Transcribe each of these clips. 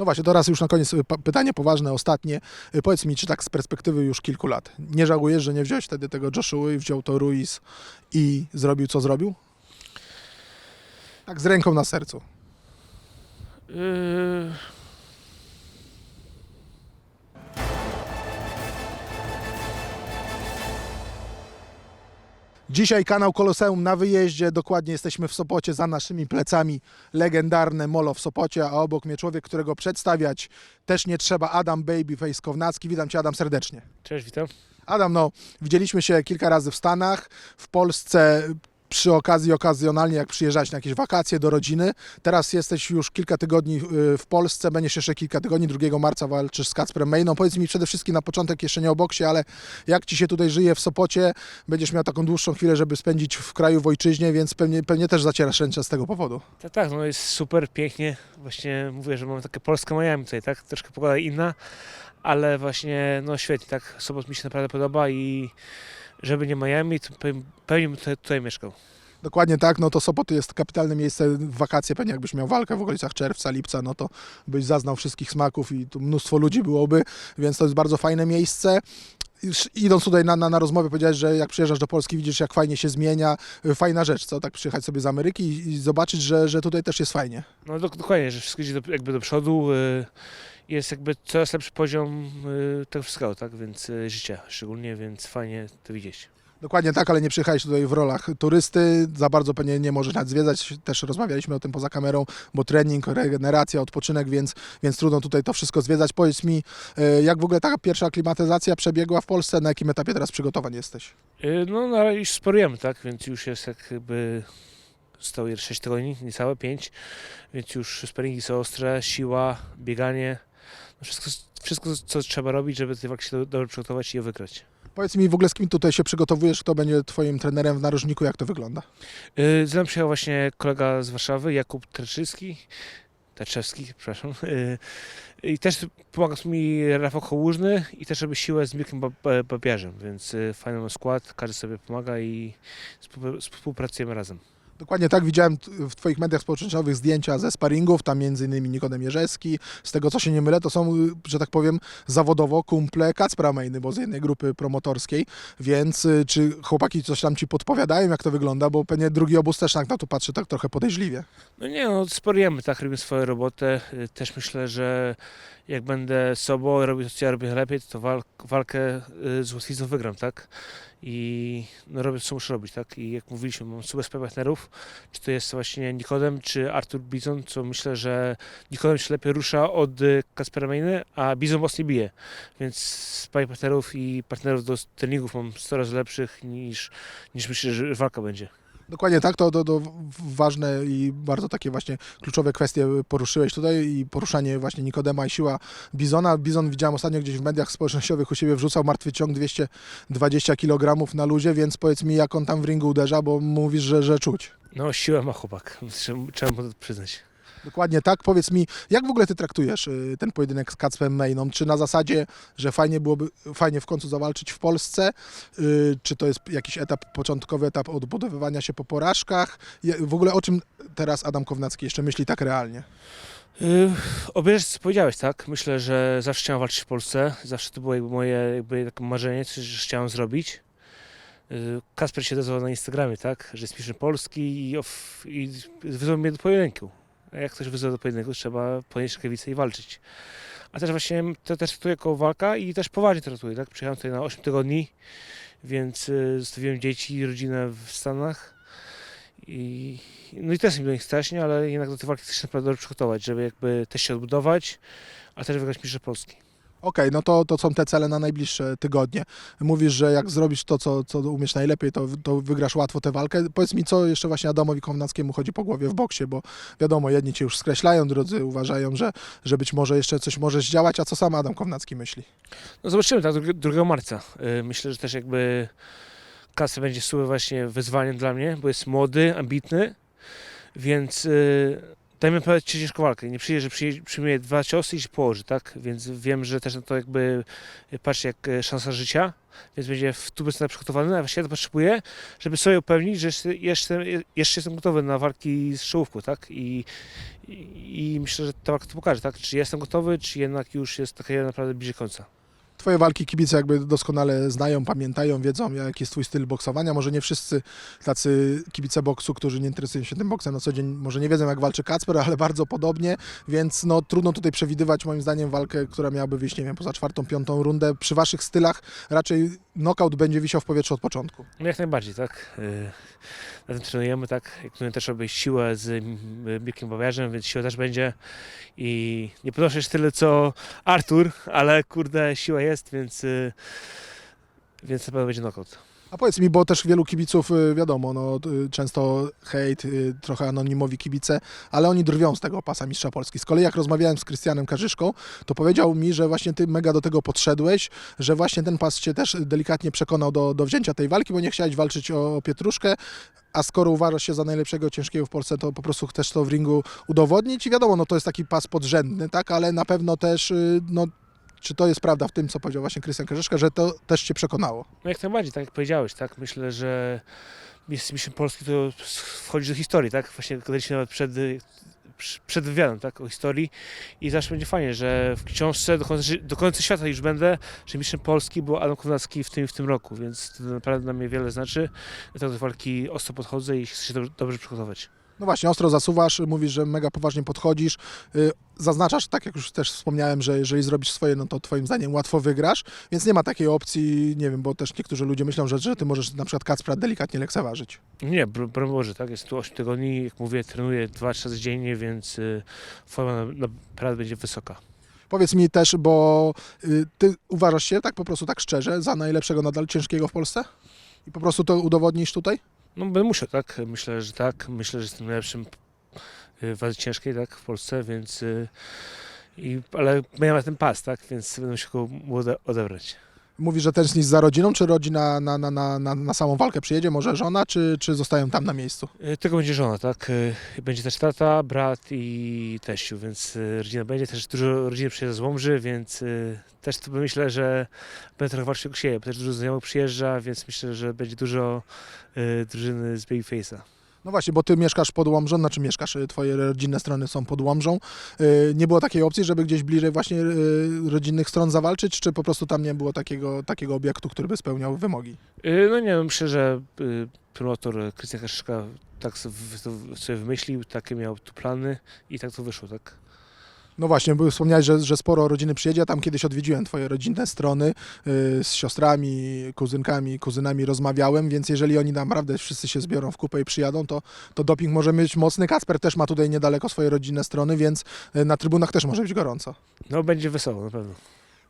No właśnie, teraz już na koniec y, pytanie poważne, ostatnie. Y, Powiedz mi, czy tak z perspektywy już kilku lat, nie żałujesz, że nie wziąłeś wtedy tego Joshua i wziął to Ruiz i zrobił co zrobił? Tak z ręką na sercu. Yy, Dzisiaj kanał Koloseum na wyjeździe, dokładnie jesteśmy w Sopocie, za naszymi plecami legendarne molo w Sopocie, a obok mnie człowiek, którego przedstawiać też nie trzeba, Adam Babyface Kownacki. Witam Cię Adam serdecznie. cześć, witam. Adam, no widzieliśmy się kilka razy w Stanach, w Polsce przy okazji, okazjonalnie jak przyjeżdżać na jakieś wakacje do rodziny. Teraz jesteś już kilka tygodni y, w Polsce, będziesz jeszcze kilka tygodni, 2 marca walczysz z Kacprem Mejną. Powiedz mi przede wszystkim na początek, jeszcze nie o boksie, ale jak Ci się tutaj żyje w Sopocie? Będziesz miał taką dłuższą chwilę, żeby spędzić w kraju, w ojczyźnie, więc pewnie, pewnie też zacierasz ręce z tego powodu. Tak, tak, no jest super, pięknie. Właśnie mówię, że mamy takie polskie Miami tutaj, tak? Troszkę pogoda inna, ale właśnie, no świetnie, tak? Sobot mi się naprawdę podoba i żeby nie Miami, to pe- pewnie bym tutaj, tutaj mieszkał. Dokładnie tak, no to Sopot jest kapitalne miejsce w wakacje, pewnie jakbyś miał walkę w okolicach czerwca, lipca, no to byś zaznał wszystkich smaków i tu mnóstwo ludzi byłoby, więc to jest bardzo fajne miejsce. Idąc tutaj na, na, na rozmowę powiedziałeś, że jak przyjeżdżasz do Polski widzisz jak fajnie się zmienia, Y, fajna rzecz, co? Tak przyjechać sobie z Ameryki i, i zobaczyć, że, że tutaj też jest fajnie. No dok- dokładnie, że wszystko idzie do, jakby do przodu. Y, Jest jakby coraz lepszy poziom y, tego wszystkiego, tak? Więc y, życia szczególnie, więc fajnie to widzieć. Dokładnie tak, ale nie przyjechałeś tutaj w rolach turysty, za bardzo pewnie nie możesz nawet zwiedzać, też rozmawialiśmy o tym poza kamerą, bo trening, regeneracja, odpoczynek, więc, więc trudno tutaj to wszystko zwiedzać. Powiedz mi, e, jak w ogóle taka pierwsza aklimatyzacja przebiegła w Polsce, na jakim etapie teraz przygotowań jesteś? Y, No, no ale już sporujemy, tak? Więc już jest jakby zostało je 6 tygodni, niecałe 5, więc już sparingi są ostre, siła, bieganie, wszystko, wszystko co trzeba robić, żeby tej walki się do- dobrze przygotować i je wygrać. Powiedz mi w ogóle z kim tutaj się przygotowujesz, kto będzie twoim trenerem w narożniku, jak to wygląda? Yy, Z nami przyjechał właśnie kolega z Warszawy, Jakub Treczyski, Taczewski, przepraszam. Yy, I też pomaga mi Rafał Kołużny i też robi siłę z Mirkiem Ba- Babiarzem, więc yy, fajny skład, każdy sobie pomaga i współpra- współpracujemy razem. Dokładnie tak, widziałem w Twoich mediach społecznościowych zdjęcia ze sparingów, tam innymi Nikodem Jerzewski. Z tego co się nie mylę, to są, że tak powiem, zawodowo kumple Kacpra Mejny, bo z jednej grupy promotorskiej, więc y, czy chłopaki coś tam Ci podpowiadają, jak to wygląda, bo pewnie drugi obóz też tak na to patrzy tak trochę podejrzliwie. No nie, no sporujemy, tak, robimy swoją robotę. Y, Też myślę, że jak będę sobą, robię to, co ja robię lepiej, to wal, walkę y, z łatwizną wygram, tak? I no, robię, co muszę robić, tak? I jak mówiliśmy, mam super partnerów, czy to jest właśnie Nikodem, czy Artur Bizon, co myślę, że Nikodem się lepiej rusza od y, Kaspera Mejny, a Bizon mocniej bije. Więc spaj partnerów i partnerów do treningów mam coraz lepszych niż, niż myślę, że walka będzie. Dokładnie tak, to, to, to ważne i bardzo takie właśnie kluczowe kwestie poruszyłeś tutaj i poruszanie właśnie Nikodema i siła Bizona. Bizon widziałem ostatnio gdzieś w mediach społecznościowych u siebie wrzucał martwy ciąg 220 kg na luzie, więc powiedz mi jak on tam w ringu uderza, bo mówisz, że, że czuć. No, siłę ma chłopak, trzeba mu to przyznać. Dokładnie tak. Powiedz mi, jak w ogóle ty traktujesz y, ten pojedynek z Kacpem Mejną? Czy na zasadzie, że fajnie byłoby fajnie w końcu zawalczyć w Polsce? Y, Czy to jest jakiś etap, początkowy etap odbudowywania się po porażkach? W ogóle o czym teraz Adam Kownacki jeszcze myśli tak realnie? Yy, obierzesz, co powiedziałeś, tak? Myślę, że zawsze chciałem walczyć w Polsce. Zawsze to było jakby moje jakby takie marzenie, coś, chciałem zrobić. Kasper się odezwał na Instagramie, tak? Że jest mistrzem Polski i, of, i mnie do pojedynku. Jak ktoś wyzwał do pojedynku, trzeba ponieść rękawice i walczyć. A też właśnie to też traktuję jako walka i też poważnie traktuję, tak? Przyjechałem tutaj na 8 tygodni, więc yy, zostawiłem dzieci i rodzinę w Stanach. I, no i też mi do nich strasznie, ale jednak do tej walki chcę się naprawdę przygotować, żeby jakby też się odbudować, a też wygrać Mistrzostw Polski. Okej, no to, to są te cele na najbliższe tygodnie. Mówisz, że jak zrobisz to, co, co umiesz najlepiej, to, to wygrasz łatwo tę walkę. Powiedz mi, co jeszcze właśnie Adamowi Kownackiemu chodzi po głowie w boksie, bo wiadomo, jedni cię już skreślają, drudzy uważają, że, że być może jeszcze coś możesz działać, a co sam Adam Kownacki myśli? No zobaczymy, tak, 2 marca. Yy, Myślę, że też jakby Kasy będzie super właśnie wyzwaniem dla mnie, bo jest młody, ambitny, więc yy, dajmy naprawdę ciężką walkę. Nie przyjdzie, że przyjdzie, przyjmie dwa ciosy i się położy, tak? Więc wiem, że też na to jakby e, patrzy jak e, szansa życia, więc będzie w tu na przygotowany, a właściwie to potrzebuję, żeby sobie upewnić, że jeszcze, jeszcze, jeszcze jestem gotowy na walki z czołówką, tak? I, i, I myślę, że ta walka to pokaże, tak? Czy jestem gotowy, czy jednak już jest taka naprawdę bliżej końca. Twoje walki kibice jakby doskonale znają, pamiętają, wiedzą jaki jest twój styl boksowania. Może nie wszyscy tacy kibice boksu, którzy nie interesują się tym boksem na co dzień, może nie wiedzą jak walczy Kacper, ale bardzo podobnie, więc no trudno tutaj przewidywać moim zdaniem walkę, która miałaby wyjść, nie wiem, poza czwartą, piątą rundę. Przy waszych stylach raczej knockout będzie wisiał w powietrzu od początku. No jak najbardziej, tak. Yy, Na tym trenujemy, tak. Planujemy też robić siłę z mm, Mirkiem Bawiarzem, więc siła też będzie. I nie podnoszę jeszcze tyle co Artur, ale kurde, siła jest, więc, yy, więc na pewno będzie knockout. A powiedz mi, bo też wielu kibiców, y, wiadomo, no, y, często hejt, y, trochę anonimowi kibice, ale oni drwią z tego pasa Mistrza Polski. Z kolei jak rozmawiałem z Krystianem Karzyszką, to powiedział mi, że właśnie ty mega do tego podszedłeś, że właśnie ten pas cię też delikatnie przekonał do, do wzięcia tej walki, bo nie chciałeś walczyć o, Pietruszkę, a skoro uważasz się za najlepszego ciężkiego w Polsce, to po prostu chcesz to w ringu udowodnić i wiadomo, no to jest taki pas podrzędny, tak, ale na pewno też, no, czy to jest prawda w tym, co powiedział właśnie Krystian Karzyszka, że to też cię przekonało? No jak najbardziej, tak jak powiedziałeś, tak. Myślę, że jest mistrzem Polski to wchodzi do historii, tak. Właśnie gadaliśmy nawet przed, przed wywiadem, tak, o historii i zawsze będzie fajnie, że w książce do końca, do końca świata już będę, że mistrzem Polski był Adam Kownacki w tym, w tym roku, więc to naprawdę dla mnie wiele znaczy. Dlatego do walki ostro podchodzę i chcę się dobrze przygotować. No właśnie, ostro zasuwasz, mówisz, że mega poważnie podchodzisz. y, Zaznaczasz, tak jak już też wspomniałem, że jeżeli zrobisz swoje, no to twoim zdaniem łatwo wygrasz, więc nie ma takiej opcji, nie wiem, bo też niektórzy ludzie myślą, że, że ty możesz na przykład Kacpra delikatnie lekceważyć. Nie, bro- broń Boże, tak, jest tu 8 tygodni, jak mówię, trenuję 2-3 razy dziennie, więc y, forma na- naprawdę będzie wysoka. Powiedz mi też, bo y, ty uważasz się tak po prostu tak szczerze za najlepszego nadal ciężkiego w Polsce? I po prostu to udowodnisz tutaj? No będę musiał, tak? Myślę, że tak. Myślę, że jestem najlepszym y, w ciężkiej, tak, w Polsce, więc... y, I, ale miałem ten pas, tak, więc będę musiał go odebrać. Mówisz, że tęsknisz za rodziną, czy rodzina na, na, na, na, na samą walkę przyjedzie, może żona, czy, czy zostają tam na miejscu? Y, Tego będzie żona, tak? y, Będzie też tata, brat i teściu, więc y, rodzina będzie. Też dużo rodziny przyjeżdża z Łomży, więc też to myślę, że będę trochę walczył siebie. bo Też dużo znajomych przyjeżdża, więc myślę, że będzie dużo drużyny z Babyface'a. No właśnie, bo ty mieszkasz pod Łomżą, znaczy mieszkasz, y, twoje rodzinne strony są pod Łomżą. Y, Nie było takiej opcji, żeby gdzieś bliżej właśnie y, rodzinnych stron zawalczyć, czy po prostu tam nie było takiego, takiego obiektu, który by spełniał wymogi? No nie wiem, myślę, że promotor Krystian Kaszyczka tak sobie wymyślił, takie miał tu plany i tak to wyszło, tak? No właśnie, bo wspomniałeś, że, że sporo rodziny przyjedzie. Ja tam kiedyś odwiedziłem twoje rodzinne strony, y, z siostrami, kuzynkami, kuzynami rozmawiałem, więc jeżeli oni naprawdę wszyscy się zbiorą w kupę i przyjadą, to, to doping może być mocny. Kacper też ma tutaj niedaleko swoje rodzinne strony, więc y, na trybunach też może być gorąco. No będzie wesoło, na pewno.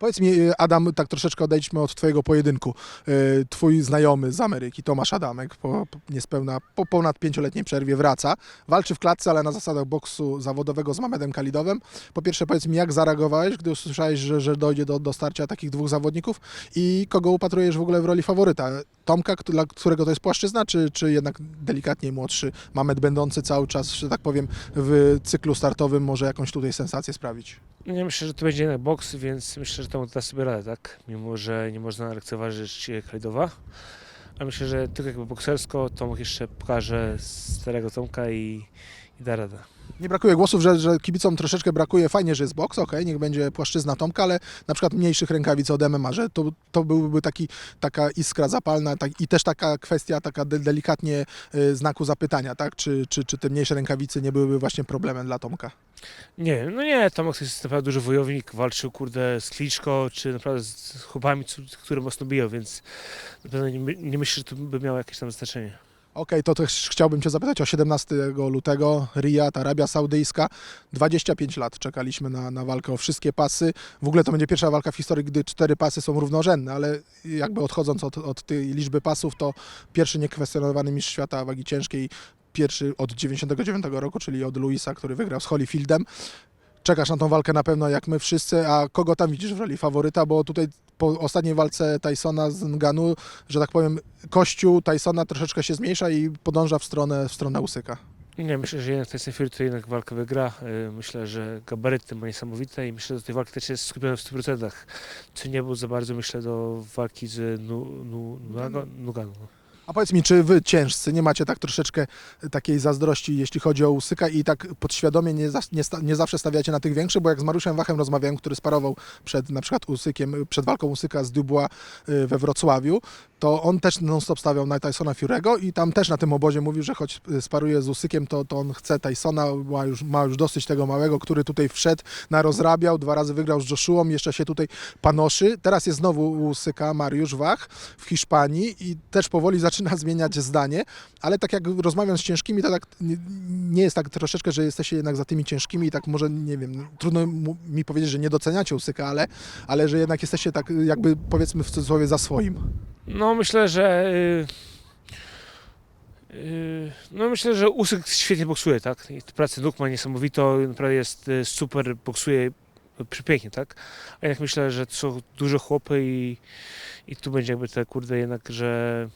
Powiedz mi, y, Adam, tak troszeczkę odejdźmy od Twojego pojedynku. Y, Twój znajomy z Ameryki, Tomasz Adamek, po niespełna, po ponad pięcioletniej przerwie wraca. Walczy w klatce, ale na zasadach boksu zawodowego z Mamedem Kalidowem. Po pierwsze, powiedz mi, jak zareagowałeś, gdy usłyszałeś, że, że dojdzie do, do starcia takich dwóch zawodników i kogo upatrujesz w ogóle w roli faworyta? Tomka, dla którego to jest płaszczyzna, czy, czy jednak delikatnie młodszy Mamed, będący cały czas, że tak powiem, w cyklu startowym, może jakąś tutaj sensację sprawić? Nie myślę, że to będzie jednak boks, więc myślę, że to da sobie radę, tak? Mimo, że nie można lekceważyć Kalidowa. A myślę, że tylko jakby boksersko Tomek jeszcze pokaże starego Tomka i, i da radę. Nie brakuje głosów, że, że kibicom troszeczkę brakuje. Fajnie, że jest boks, okej, niech będzie płaszczyzna Tomka, ale na przykład mniejszych rękawic od MMA, że to, to byłby taki, taka iskra zapalna tak, i też taka kwestia, taka de, delikatnie y, znaku zapytania, tak? Czy, czy, czy te mniejsze rękawice nie byłyby właśnie problemem dla Tomka? Nie no nie, Tomek to jest naprawdę duży wojownik, walczył kurde z Kliczko, czy naprawdę z chłopami, które mocno biją, więc na pewno nie, nie myślę, że to by miało jakieś tam znaczenie. Okej, to też chciałbym Cię zapytać o 17 lutego, Riyad, Arabia Saudyjska. 25 lat czekaliśmy na, na walkę o wszystkie pasy. W ogóle to będzie pierwsza walka w historii, gdy cztery pasy są równorzędne, ale jakby odchodząc od, od tej liczby pasów, to pierwszy niekwestionowany mistrz świata wagi ciężkiej, pierwszy od 99 roku, czyli od Luisa, który wygrał z Holyfieldem. Czekasz na tą walkę na pewno jak my wszyscy, a kogo tam widzisz w roli faworyta, bo tutaj po ostatniej walce Tysona z Nganu, że tak powiem, kościół Tysona troszeczkę się zmniejsza i podąża w stronę, w stronę Usyka. Nie, myślę, że jednak Tyson Fury to jednak walkę wygra. Y, Myślę, że gabaryty ma niesamowite i myślę, że do tej walki też jest skupiony w 100%. Co nie był za bardzo, myślę, do walki z nu, nu, Nuganą. A powiedz mi, czy wy ciężcy nie macie tak troszeczkę takiej zazdrości, jeśli chodzi o Usyka i tak podświadomie nie, za, nie, sta, nie zawsze stawiacie na tych większych, bo jak z Mariuszem Wachem rozmawiałem, który sparował przed na przykład Usykiem, przed walką Usyka z Dubois y, we Wrocławiu, to on też non-stop stawiał na Tysona Fury'ego i tam też na tym obozie mówił, że choć sparuje z Usykiem, to, to on chce Tysona, ma już, ma już dosyć tego małego, który tutaj wszedł, narozrabiał, dwa razy wygrał z Joshuą, jeszcze się tutaj panoszy. Teraz jest znowu Usyka Mariusz Wach w Hiszpanii i też powoli zaczyna zmieniać zdanie, ale tak jak rozmawiam z ciężkimi, to tak nie, jest tak troszeczkę, że jesteście jednak za tymi ciężkimi i tak może, nie wiem, trudno mi powiedzieć, że nie doceniacie Usyka, ale, ale że jednak jesteście tak jakby powiedzmy w cudzysłowie za swoim. No myślę, że y, y, no myślę, że Usyk świetnie boksuje, tak? Pracę nóg ma niesamowitą, naprawdę jest y, super, boksuje przepięknie, tak? A jednak myślę, że to są duże chłopy i, i tu będzie jakby te kurde jednak, że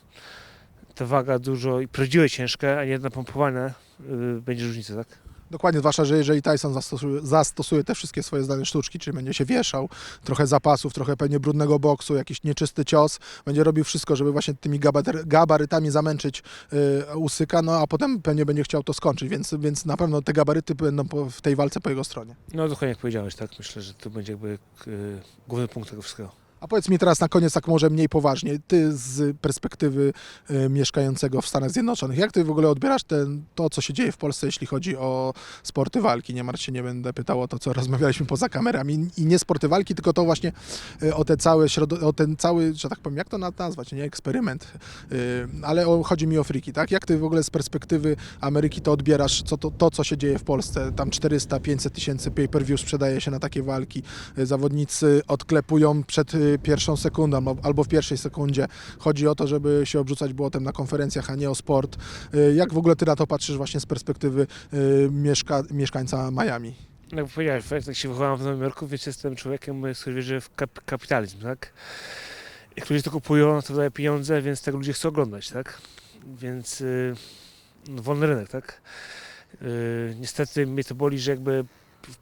ta waga dużo i prawdziwe ciężkie, a nie napompowane y, będzie różnica, tak? Dokładnie, zwłaszcza, że jeżeli Tyson zastosuje, zastosuje te wszystkie swoje zdane sztuczki, czyli będzie się wieszał, trochę zapasów, trochę pewnie brudnego boksu, jakiś nieczysty cios, będzie robił wszystko, żeby właśnie tymi gabaryt- gabarytami zamęczyć y, Usyka, no a potem pewnie będzie chciał to skończyć, więc, więc na pewno te gabaryty będą po, w tej walce po jego stronie. No dokładnie jak powiedziałeś, tak? Myślę, że to będzie jakby y, główny punkt tego wszystkiego. A powiedz mi teraz na koniec tak może mniej poważnie, ty z perspektywy y, mieszkającego w Stanach Zjednoczonych, jak ty w ogóle odbierasz ten, to, co się dzieje w Polsce, jeśli chodzi o sporty walki? Nie martw się, nie będę pytał o to, co rozmawialiśmy poza kamerami i nie sporty walki, tylko to właśnie y, o, te całe o ten cały, że tak powiem, jak to na- nazwać, nie eksperyment, y, ale o, chodzi mi o friki, tak? Jak ty w ogóle z perspektywy Ameryki to odbierasz, co to, to co się dzieje w Polsce? Tam 400-500 tysięcy pay-per-view sprzedaje się na takie walki, zawodnicy odklepują przed pierwszą sekundą albo- w pierwszej sekundzie. Chodzi o to, żeby się obrzucać błotem na konferencjach, a nie o sport. Y, Jak w ogóle ty na to patrzysz właśnie z perspektywy y, mieszka, mieszkańca Miami? No, Jak powiedziałeś, jak się wychowałem w Nowym Jorku, więc jestem człowiekiem, który wierzy w kap- kapitalizm, tak? Jak ludzie to kupują, to daje pieniądze, więc tego ludzie chcą oglądać, tak? Więc y, no, wolny rynek, tak? Y, niestety mnie to boli, że jakby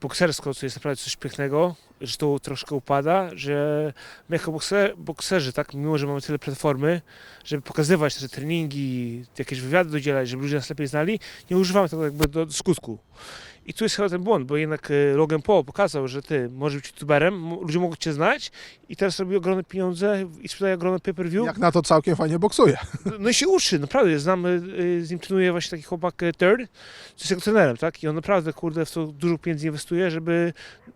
boksersko, co jest naprawdę coś pięknego, że to troszkę upada, że my jako bokser, bokserzy, tak, mimo że mamy tyle platformy, żeby pokazywać te treningi, jakieś wywiady udzielać, żeby ludzie nas lepiej znali, nie używamy tego jakby do, do skutku. I tu jest chyba ten błąd, bo jednak e, Logan Paul pokazał, że ty możesz być youtuberem, ludzie mogą cię znać i teraz robi ogromne pieniądze i sprzedaje ogromne pay-per-view. Jak na to całkiem fajnie boksuje. No i się uczy, naprawdę. Znam, y, y, z nim trenuje właśnie taki chłopak Third, co jest jego trenerem, tak? I on naprawdę, kurde, w to dużo pieniędzy inwestuje, żeby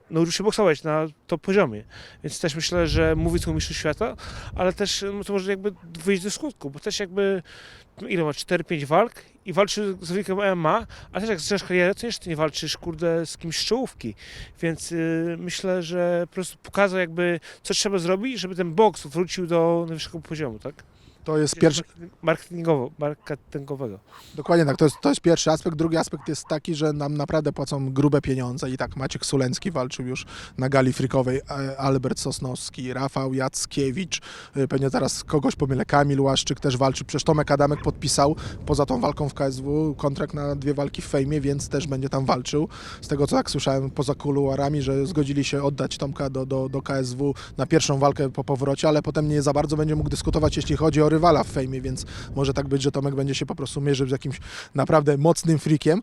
nauczył się boksować na top poziomie. Więc też myślę, że mówi to o mistrzu świata, ale też no, to może jakby wyjść do skutku, bo też jakby no, ile ma, 4-5 walk i walczy z zawodnikiem MMA, a też jak zaczynasz karierę, to jeszcze nie walczysz, kurde, z kimś z czołówki. Więc y, myślę, że po prostu pokazał jakby, co trzeba zrobić, żeby ten boks wrócił do najwyższego poziomu, tak? To jest pierwszy, Marketingowo, marketingowego. Dokładnie tak, to jest, to jest pierwszy aspekt. Drugi aspekt jest taki, że nam naprawdę płacą grube pieniądze i tak Maciek Sulencki walczył już na gali frikowej, e, Albert Sosnowski, Rafał Jackiewicz, e, pewnie teraz kogoś pomylę, Kamil Łaszczyk też walczy, przecież Tomek Adamek podpisał poza tą walką w KSW kontrakt na dwie walki w fejmie, więc też będzie tam walczył. Z tego co tak słyszałem poza kuluarami, że zgodzili się oddać Tomka do, do, do KSW na pierwszą walkę po powrocie, ale potem nie za bardzo będzie mógł dyskutować, jeśli chodzi o rywala w fejmie, więc może tak być, że Tomek będzie się po prostu mierzył z jakimś naprawdę mocnym frikiem.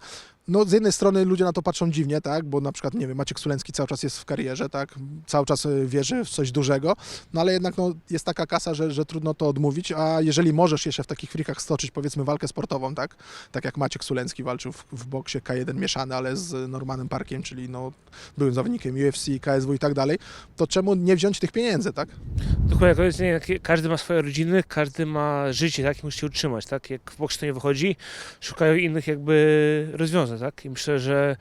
No z jednej strony ludzie na to patrzą dziwnie, tak, bo na przykład, nie wiem, Maciek Sulencki cały czas jest w karierze, tak, cały czas y, wierzy w coś dużego, no ale jednak no, jest taka kasa, że, że trudno to odmówić, a jeżeli możesz jeszcze w takich frikach stoczyć powiedzmy walkę sportową, tak, tak jak Maciek Sulencki walczył w, w boksie K1 mieszany, ale z Normanem Parkiem, czyli no byłym zawodnikiem UFC, KSW i tak dalej, to czemu nie wziąć tych pieniędzy, tak? Dokładnie, to jest, nie, każdy ma swoje rodziny, każdy ma życie, tak, i musi się utrzymać, tak, jak w boksie to nie wychodzi, szukają innych jakby rozwiązań, tak, i myślę, że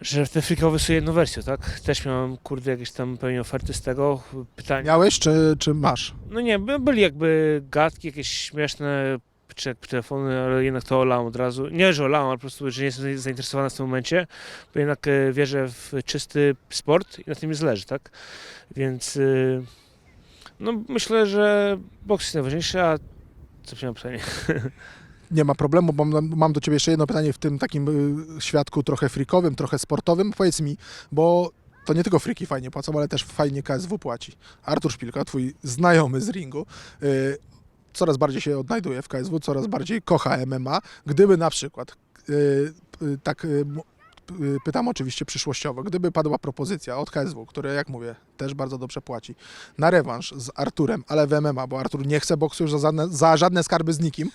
że te frikowe są jedną wersją, tak, też miałem, kurde, jakieś tam pewnie oferty z tego, pytania, Miałeś, czy, czy masz? no nie, by- byli jakby gadki jakieś śmieszne, czy jak telefony, ale jednak to olałem od razu. Nie, że olałem, ale po prostu, że nie jestem zainteresowany w tym momencie, bo jednak e, wierzę w czysty sport i na tym mi zależy, tak? Więc y, no myślę, że boks jest najważniejszy, a co miałem pytanie? nie ma problemu, bo mam, do Ciebie jeszcze jedno pytanie w tym takim y, świadku trochę frikowym, trochę sportowym. Powiedz mi, bo to nie tylko friki fajnie płacą, ale też fajnie KSW płaci. Artur Szpilka, Twój znajomy z ringu, y, coraz bardziej się odnajduje w KSW, coraz bardziej kocha MMA. Gdyby na przykład, y, tak pytam oczywiście przyszłościowo, gdyby padła propozycja od KSW, które jak mówię, też bardzo dobrze płaci, na rewanż z Arturem, ale w MMA, bo Artur nie chce boksu już za żadne, za żadne skarby z nikim,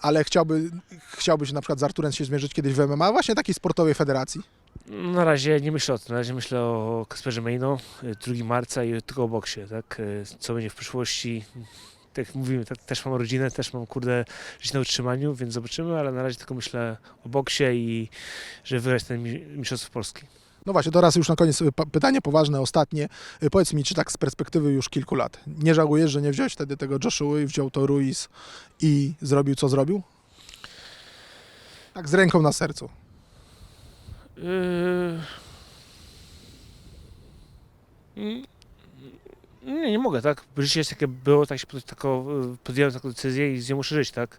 ale chciałby, chciałby się na przykład z Arturem się zmierzyć kiedyś w MMA, właśnie takiej sportowej federacji. Na razie nie myślę o tym, na razie myślę o Kasperze Mejno, 2 marca i tylko o boksie, tak? Y, Co będzie w przyszłości. Tak jak mówimy, tak, też mam rodzinę, też mam kurde żyć na utrzymaniu, więc zobaczymy, ale na razie tylko myślę o boksie i żeby wygrać ten mi- Mistrzostwo Polski. No właśnie, teraz już na koniec y, pytanie poważne, ostatnie. Y, Powiedz mi, czy tak z perspektywy już kilku lat, nie żałujesz, że nie wziąłeś wtedy tego Joshua i wziął to Ruiz i zrobił co zrobił? Tak z ręką na sercu. Yy... Mm, Nie, nie mogę, tak? Życie jest jakie było, tak się pod, tako, y, podjąłem taką decyzję i z nią muszę żyć, tak?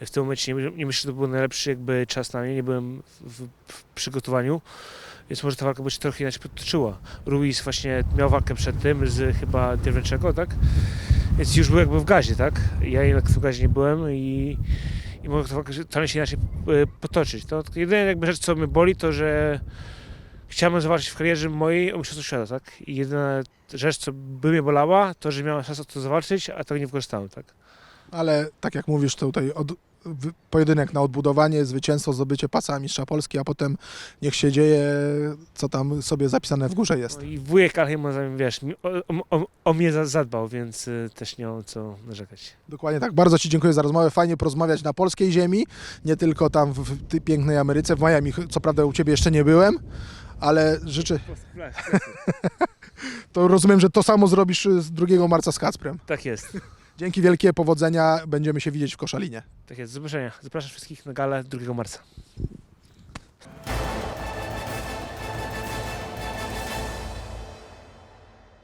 W tym momencie nie, nie myślę, że to był najlepszy jakby czas na mnie, nie byłem w, w przygotowaniu, więc może ta walka by się trochę inaczej potoczyła. Ruiz właśnie miał walkę przed tym z chyba Derweczego, tak? Więc już był jakby w gazie, tak? Ja jednak w gazie nie byłem i, i mogę to totalnie się inaczej y, potoczyć. To jedyna jakby rzecz, co mnie boli, to że chciałem zobaczyć w karierze mojej o Mistrzostwo Świata, tak? I jedyna rzecz, co by mnie bolała, to, że miałem szansę to zawalczyć, a tego nie wykorzystałem, tak? Ale tak jak mówisz, tutaj od, pojedynek na odbudowanie, zwycięstwo, zdobycie pasa mistrza Polski, a potem niech się dzieje, co tam sobie zapisane w górze jest. No i wujek Alchemon, wiesz, o, o, o, o mnie za- zadbał, więc y, też nie mam co narzekać. Dokładnie tak. Bardzo Ci dziękuję za rozmowę. Fajnie porozmawiać na polskiej ziemi, nie tylko tam w, w tej pięknej Ameryce, w Miami. Co prawda u Ciebie jeszcze nie byłem, ale życzę, to rozumiem, że to samo zrobisz y, z 2 marca z Kacprem. Tak jest, Dzięki wielkie, powodzenia, będziemy się widzieć w Koszalinie. tak jest. Zobaczenia. Zapraszam wszystkich na galę 2 marca.